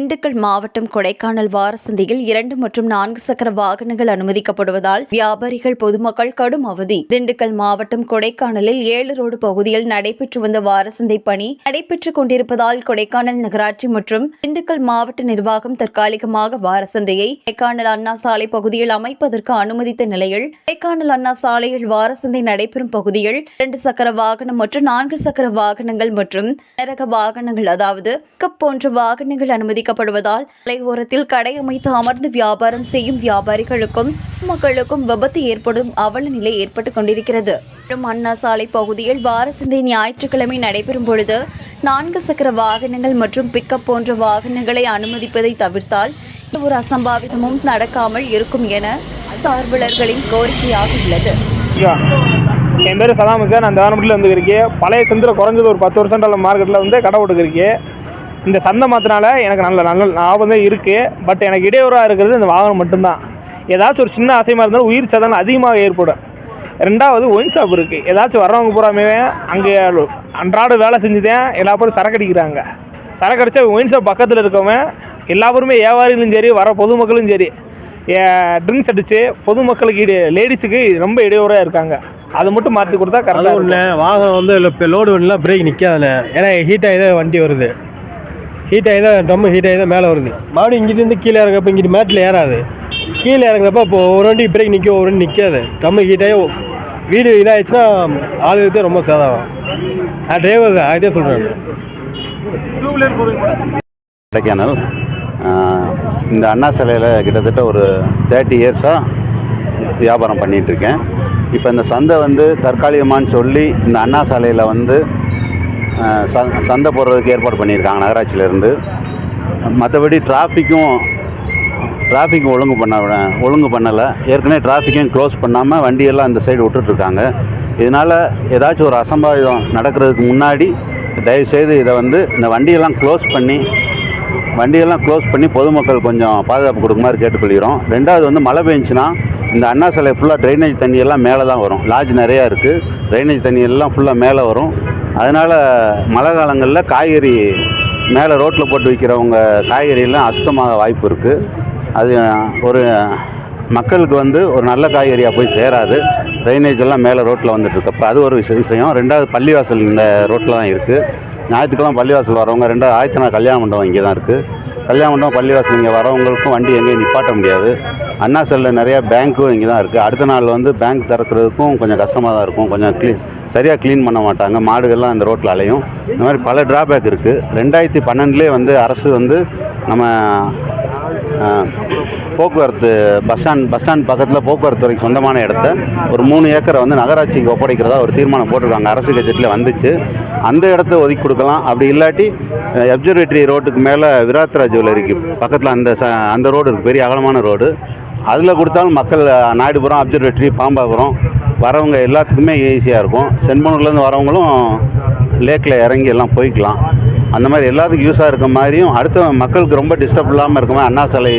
திண்டுக்கல் மாவட்டம் கொடைக்கானல் வாரசந்தையில் இரண்டு மற்றும் நான்கு சக்கர வாகனங்கள் அனுமதிக்கப்படுவதால் வியாபாரிகள் பொதுமக்கள் கடும் அவதி. திண்டுக்கல் மாவட்டம் கொடைக்கானலில் ஏழு ரோடு பகுதியில் நடைபெற்று வந்த வார சந்தை பணி நடைபெற்றுக் கொண்டிருப்பதால் கொடைக்கானல் நகராட்சி மற்றும் திண்டுக்கல் மாவட்ட நிர்வாகம் தற்காலிகமாக வார சந்தையை கொடைக்கானல் அண்ணா சாலை பகுதியில் அமைப்பதற்கு அனுமதித்த நிலையில் கொடைக்கானல் அண்ணா சாலையில் வாரசந்தை நடைபெறும் பகுதியில் இரண்டு சக்கர வாகனம் மற்றும் நான்கு சக்கர வாகனங்கள் மற்றும் நரக வாகனங்கள் அதாவது போன்ற வாகனங்கள் அனுமதிக்கப்படுவதால் மலையோரத்தில் கடை அமைத்து அமர்ந்து வியாபாரம் செய்யும் வியாபாரிகளுக்கும் மக்களுக்கும் விபத்து ஏற்படும் அவல நிலை ஏற்பட்டுக் கொண்டிருக்கிறது. அண்ணா சாலை பகுதியில் வார சந்தை ஞாயிற்றுக்கிழமை நடைபெறும் பொழுது நான்கு சக்கர வாகனங்கள் மற்றும் பிக்கப் போன்ற வாகனங்களை அனுமதிப்பதை தவிர்த்தால் ஒரு அசம்பாவிதமும் நடக்காமல் இருக்கும் என சார்பலர்களின் கோரிக்கையாக உள்ளது. என் பேர் சதாம் சார் நான் தேவனப்பட்டியில் வந்துருக்கேன் பழைய சந்திர குறைஞ்சது ஒரு பத்து வருஷம் மார்க்கெட்டில் வந்து கடை போட்டுருக்கேன் இந்த சந்தை மாத்தினால எனக்கு நல்ல நல்ல லாபம் தான் இருக்குது பட் எனக்கு இடையூறாக இருக்கிறது இந்த வாகனம் மட்டும்தான். ஏதாச்சும் ஒரு சின்ன அசைமா இருந்தாலும் உயிர் சேதம் அதிகமாக ஏற்படும். ரெண்டாவது ஒயின் ஷாப் இருக்குது ஏதாச்சும் வர்றவங்க பூராமே அங்கே அன்றாட வேலை செஞ்சுதான் எல்லா பேரும் சரக்கு அடிக்கிறாங்க. சரக்கு அடித்தா ஒயின் ஷாப் பக்கத்தில் இருக்கவன் எல்லா பேருமே வியாபாரிகளும் சரி வர பொதுமக்களும் சரி ட்ரிங்க்ஸ் அடித்து பொதுமக்களுக்கு இடு லேடிஸுக்கு ரொம்ப இடையூறாக இருக்காங்க. அதை மட்டும் மாற்றி கொடுத்தா கரெக்டாக ஒன்று வாகனம் வந்து இல்லை இப்போ லோடு வண்டிலாம் பிரேக் நிற்காதுண்ணே ஏன்னா ஹீட் ஆகி தான் வண்டி வருது. ஹீட் ஆகி தான் டம்மு ஹீட் ஆகி தான் மேலே வருது. மறுபடியும் இங்கிட்டு கீழே இறங்கப்போ இங்கிட்டு மேட்டில் ஏறாது. கீழே இறங்குறப்ப இப்போ ஒரு வண்டி பிரேக் நிற்கும் ஒரு வண்டி நிற்காது டம்மு ஹீட் ஆகி வீடு இதாகிடுச்சுன்னா ஆளுக்கு ரொம்ப சேதாகும் நான் டிரைவர் தான் அதே சொல்கிறேன் கொடைக்கானல் இந்த அண்ணா சிலையில் கிட்டத்தட்ட ஒரு தேர்ட்டி இயர்ஸாக வியாபாரம் பண்ணிகிட்ருக்கேன் இப்போ இந்த சந்தை வந்து தற்காலிகமான்னு சொல்லி இந்த அண்ணா சாலையில் வந்து ச- சந்தை போடுறதுக்கு ஏற்பாடு பண்ணியிருக்காங்க நகராட்சியிலேருந்து. மற்றபடி டிராஃபிக்கும் டிராஃபிக் ஒழுங்கு பண்ண ஒழுங்கு பண்ணலை. ஏற்கனவே டிராஃபிக்கையும் க்ளோஸ் பண்ணாமல் வண்டியெல்லாம் அந்த சைடு விட்டுட்ருக்காங்க. இதனால் ஏதாச்சும் ஒரு அசம்பாவிதம் நடக்கிறதுக்கு முன்னாடி தயவுசெய்து இதை வந்து இந்த வண்டியெல்லாம் க்ளோஸ் பண்ணி வண்டியெல்லாம் க்ளோஸ் பண்ணி பொதுமக்கள் கொஞ்சம் பாதுகாப்பு கொடுக்குமாறு கேட்டுக்கொள்கிறோம். ரெண்டாவது வந்து மழை பெஞ்சுன்னா இந்த அண்ணா சிலை ஃபுல்லாக ட்ரைனேஜ் தண்ணியெல்லாம் மேலே தான் வரும். லாட்ஜ் நிறையா இருக்குது ட்ரைனேஜ் தண்ணியெல்லாம் ஃபுல்லாக மேலே வரும். அதனால் மழை காலங்களில் காய்கறி மேலே ரோட்டில் போட்டு விற்கிறவங்க காய்கறியெல்லாம் அசுத்தமாக வாய்ப்பு இருக்குது அது ஒரு மக்களுக்கு வந்து ஒரு நல்ல காய்கறியாக போய் சேராது. ட்ரைனேஜ் எல்லாம் மேலே ரோட்டில் வந்துட்டு அப்போ அது ஒரு விஷயம் விஷயம். ரெண்டாவது பள்ளிவாசல் இந்த ரோட்டில் தான் இருக்குது ஞாயிற்றுக்கெல்லாம் பள்ளிவாசல் வரவங்க ரெண்டாவது ஆயிரத்தி நாள் கல்யாண மண்டபம் இங்கே தான் இருக்குது கல்யாண மண்டபம் பள்ளிவாசல் இங்கே வரவங்களுக்கும் வண்டி எங்கேயும் நிப்பாட்ட முடியாது. அண்ணா செல்லில் நிறையா பேங்க்கும் இங்கே தான் இருக்குது அடுத்த நாள் வந்து பேங்க் திறக்கிறதுக்கும் கொஞ்சம் கஷ்டமாக தான் இருக்கும். கொஞ்சம் க்ளீன் சரியாக க்ளீன் பண்ண மாட்டாங்க. மாடுகள்லாம் அந்த ரோட்டில் அலையும். இந்த மாதிரி பல டிராபேக் இருக்குது ரெண்டாயிரத்தி பன்னெண்டுலேயே வந்து அரசு வந்து நம்ம போக்குவரத்து பஸ் ஸ்டாண்ட் பஸ் ஸ்டாண்ட் பக்கத்தில் போக்குவரத்து துறைக்கு சொந்தமான இடத்த ஒரு மூணு ஏக்கரை வந்து நகராட்சிக்கு ஒப்படைக்கிறதா ஒரு தீர்மானம் போட்டிருக்காங்க. அரசு கட்சத்தில் வந்துச்சு. அந்த இடத்த ஒதுக்கி கொடுக்கலாம். அப்படி இல்லாட்டி அப்சர்வேட்டரி ரோட்டுக்கு மேலே விராத்ரா ஜுவல்லரிக்கு பக்கத்தில் அந்த ச அந்த ரோடு இருக்குது பெரிய அகலமான ரோடு அதில் கொடுத்தாலும் மக்கள் நாயுடுபுரம் அப்சர்வேட்டரி பாம்பாபுரம் வரவங்க எல்லாத்துக்குமே ஈஸியாக இருக்கும். செண்பனூர்லேருந்து வரவங்களும் லேக்கில் இறங்கி எல்லாம் போய்க்கலாம். அந்த மாதிரி எல்லாத்துக்கும் யூஸாக இருக்க மாதிரியும் அடுத்த மக்களுக்கு ரொம்ப டிஸ்டர்ப் இல்லாமல் இருக்க மாதிரி அண்ணா சாலை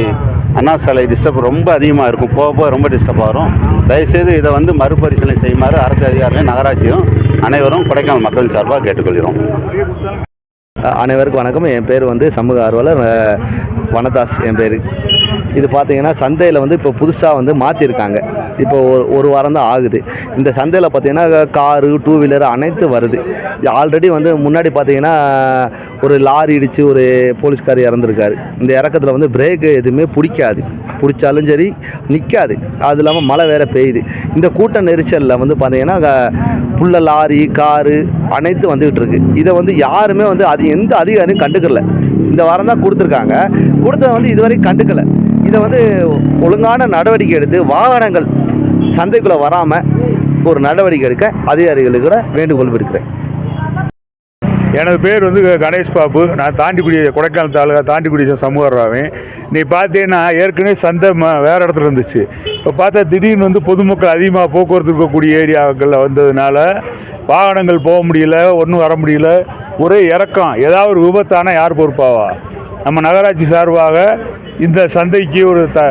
அண்ணா சாலை டிஸ்டர்ப் ரொம்ப அதிகமாக இருக்கும். போக போக ரொம்ப டிஸ்டர்ப் ஆகும். தயவுசெய்து இதை வந்து மறுபரிசீலனை செய்யுமாறு அரசு அதிகாரிகள் நகராட்சியும் அனைவரும் கொடைக்கானல் மக்கள் சார்பாக கேட்டுக்கொள்கிறோம். அனைவருக்கும் வணக்கம். என் பேர் வந்து சமூக ஆர்வலர் வனதாஸ் என் பேர். இது பார்த்தீங்கன்னா சந்தையில் வந்து இப்போ புதுசாக வந்து மாற்றிருக்காங்க இப்போ ஒரு ஒரு வாரம் தான் ஆகுது. இந்த சந்தையில் பார்த்தீங்கன்னா காரு டூ வீலர் அனைத்து வருது. ஆல்ரெடி வந்து முன்னாடி பார்த்தீங்கன்னா ஒரு லாரி இடித்து ஒரு போலீஸ்கார் இறந்துருக்காரு. இந்த இறக்கத்தில் வந்து பிரேக்கு எதுவுமே பிடிக்காது. பிடிச்சாலும் சரி நிற்காது அது இல்லாமல் மழை வேற பெய்யுது. இந்த கூட்ட நெரிசலில் வந்து பார்த்தீங்கன்னா புள்ள லாரி காரு அனைத்து வந்துகிட்டு இருக்கு. இதை வந்து யாருமே வந்து அது எந்த அதிகாரியும் கண்டுக்கல. இந்த வாரம் தான் கொடுத்துருக்காங்க. கொடுத்ததை வந்து இதுவரைக்கும் கண்டுக்கல. இதை வந்து ஒழுங்கான நடவடிக்கை எடுத்து வாகனங்கள் சந்தைக்குள்ளே வராமல் ஒரு நடவடிக்கை எடுக்க அதிகாரிகளுக்கு கூட வேண்டுகோள் விடுக்கிறேன். எனது பேர் வந்து கணேஷ் பாபு. நான் தாண்டிக்குடி கொடைக்கானல் தாலுகா தாண்டிக்குடி சமூகராவன் நீ பார்த்தீங்கன்னா ஏற்கனவே சந்தை ம வேறு இடத்துல இருந்துச்சு. இப்போ பார்த்தா திடீர்னு வந்து பொதுமக்கள் அதிகமாக போக்குவரத்து இருக்கக்கூடிய ஏரியாக்களில் வந்ததுனால வாகனங்கள் போக முடியல ஒன்றும் வர முடியல. ஒரே இறக்கம். ஏதாவது ஒரு விபத்தானா யார் பொறுப்பாவா? நம்ம நகராட்சி சார்பாக இந்த சந்தைக்கு ஒரு த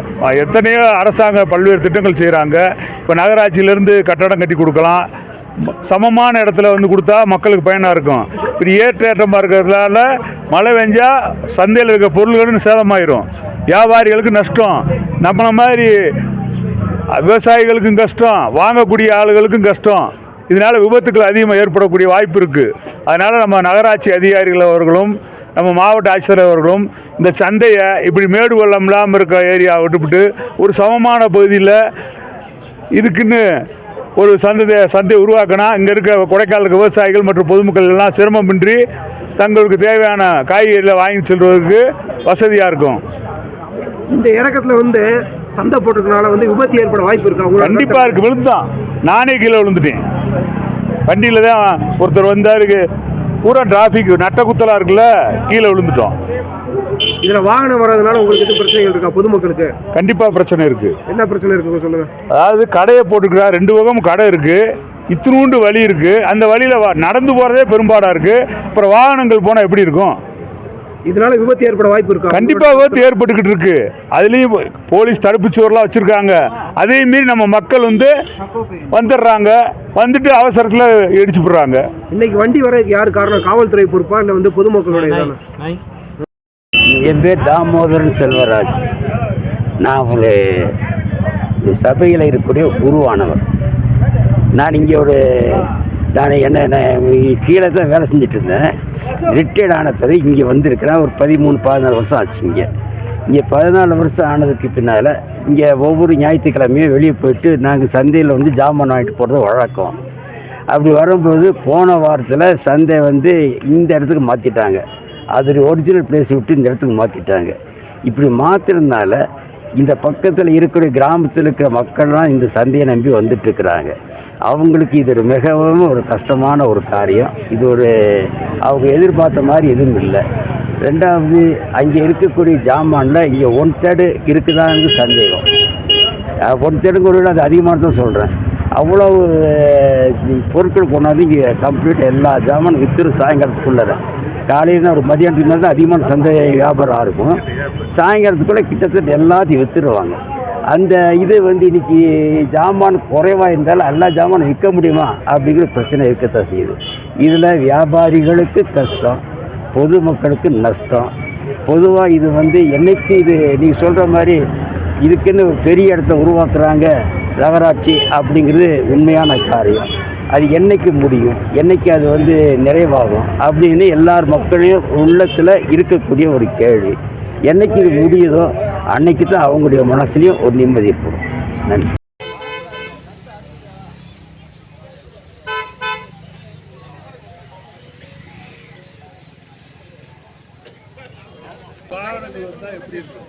எத்தனையோ அரசாங்க பல்வேறு திட்டங்கள் செய்கிறாங்க இப்போ நகராட்சியிலேருந்து கட்டடம் கட்டி கொடுக்கலாம். சமமான இடத்துல வந்து கொடுத்தா மக்களுக்கு பயனாக இருக்கும். இப்படி ஏற்றேற்றமாக இருக்கிறதுனால மழை பெஞ்சால் சந்தையில் இருக்க பொருள்களும் சேதமாயிரும். வியாபாரிகளுக்கு நஷ்டம். நம்மள மாதிரி விவசாயிகளுக்கும் கஷ்டம். வாங்கக்கூடிய ஆளுகளுக்கும் கஷ்டம். இதனால் விபத்துக்கள் அதிகமாக ஏற்படக்கூடிய வாய்ப்பு இருக்குது அதனால் நம்ம நகராட்சி அதிகாரிகள் அவர்களும் நம்ம மாவட்ட ஆட்சியர் அவர்களும் இந்த சந்தையை இப்படி மேடு வெள்ளம் இல்லாமல் இருக்க ஏரியா விட்டுவிட்டு ஒரு சமமான பகுதியில் இதுக்குன்னு ஒரு சந்தை சந்தை உருவாக்கினா இங்கே இருக்க கொடைக்கானலுக்கு விவசாயிகள் மற்றும் பொதுமக்கள் எல்லாம் சிரமமின்றி தங்களுக்கு தேவையான காய்கறிகளை வாங்கி செல்வதற்கு வசதியாக இருக்கும். இந்த இறக்கத்துல வந்து சந்தை போட்டிருக்கனால வந்து விபத்து ஏற்பட வாய்ப்பு இருக்கா? கண்டிப்பாக இருக்கு. விழுந்தான் நானே கீழே விழுந்துட்டேன். வண்டியில் தான் ஒருத்தர் வந்தாருக்கு பூரா டிராஃபிக் நட்ட குத்தலாக இருக்குல்ல கீழே விழுந்துட்டோம். இதுல வாகனம் வர்றதுனால உங்களுக்கு எதுவும் பிரச்சனைகள் இருக்கா பொதுமக்களுக்கு? கண்டிப்பாக பிரச்சனை இருக்குது என்ன பிரச்சனை இருக்கு சொல்லுங்க. அதாவது கடையை போட்டுக்கிறா ரெண்டு பக்கமும் கடை இருக்குது இத்தினூண்டு வழி இருக்குது அந்த வழியில் நடந்து போகிறதே பெரும்பாடாக இருக்குது அப்புறம் வாகனங்கள் போனால் எப்படி இருக்கும்? இதனால விபத்து ஏற்பட வாய்ப்பு இருக்கா? கண்டிப்பாக விபத்து ஏற்பட்டுக்கிட்டு இருக்கு. அதுலேயும் போலீஸ் தடுப்பு சுவர்லாம் வச்சுருக்காங்க. அதே மீறி நம்ம மக்கள் வந்து வந்துடுறாங்க வந்துட்டு அவசரத்தில் இடிச்சு போடுறாங்க. இன்னைக்கு வண்டி வர யார் காரணம்? காவல்துறை பொறுப்பா இல்ல வந்து பொதுமக்களுடைய தானே? என் பேர் தாமோதரன் செல்வராஜ். நான் ஒரு சபையில் இருக்கக்கூடிய குருவானவர் நான் இங்கே ஒரு நான் என்ன கீழே தான் வேலை செஞ்சுட்டு இருந்தேன். ரிட்டையர்ட் ஆன பிறகு இங்கே வந்திருக்கிறேன். ஒரு பதிமூணு பதினாலு வருஷம் ஆச்சு இங்கே. இங்கே பதினாலு வருஷம் ஆனதுக்கு பின்னால் இங்கே ஒவ்வொரு ஞாயிற்றுக்கிழமையும் வெளியே போயிட்டு நாங்கள் சந்தையில் வந்து ஜாமான் வாங்கிட்டு போகிறது வழக்கம். அப்படி வரும்போது போன வாரத்தில் சந்தை வந்து இந்த இடத்துக்கு மாற்றிட்டாங்க அது ஒரிஜினல் பிளேஸ் விட்டு இந்த இடத்துக்கு மாற்றிட்டாங்க இப்படி மாற்றுறதுனால இந்த பக்கத்தில் இருக்கிற கிராமத்தில் இருக்கிற மக்கள்லாம் இந்த சந்தையை நம்பி வந்துட்டுருக்குறாங்க. அவங்களுக்கு இது ஒரு மிகவும் ஒரு கஷ்டமான ஒரு காரியம். இது ஒரு அவங்க எதிர்பார்த்த மாதிரி எதுவும் இல்லை. ரெண்டாவது அங்கே இருக்கக்கூடிய ஜாமானில் இங்கே ஒன் தேர்டு இருக்குதான்னு சந்தேகம். ஒன் தேர்டுங்கிறது அது அதிகமானதான் சொல்கிறேன் அவ்வளோ பொருட்கள் கொண்டாந்து இங்கே கம்ப்ளீட் எல்லா ஜாமான் வித்துரு சாயங்காலத்துக்குள்ளே காலையில் ஒரு மதியானத்துக்கு மேலே தான் அதிகமான சந்தை வியாபாரம் இருக்கும் சாயங்காலத்துக்குள்ளே கிட்டத்தட்ட எல்லாத்தையும் வித்துருவாங்க அந்த இது வந்து இன்னைக்கு ஜாமான் குறைவாக இருந்தாலும் எல்லா ஜாமானும் விற்க முடியுமா? அப்படிங்கிற பிரச்சனை இருக்கத்தான் செய்யுது. இதில் வியாபாரிகளுக்கு கஷ்டம். பொதுமக்களுக்கு நஷ்டம். பொதுவாக இது வந்து என்னைக்கு இது நீங்கள் சொல்கிற மாதிரி இதுக்குன்னு ஒரு பெரிய இடத்த உருவாக்குறாங்க நகராட்சி அப்படிங்கிறது உண்மையான காரியம். அது என்னைக்கு முடியும்? என்னைக்கு அது வந்து நிறைவாகும்? அப்படின்னு எல்லார் மக்களையும் உள்ளத்தில் இருக்கக்கூடிய ஒரு கேள்வி. என்னைக்கு இது முடியுதோ அன்னைக்கு தான் அவங்களுடைய மனசுலையும் ஒரு நிம்மதி இருக்கும் நன்றி. பாடல் தான் எப்படி இருக்கும்?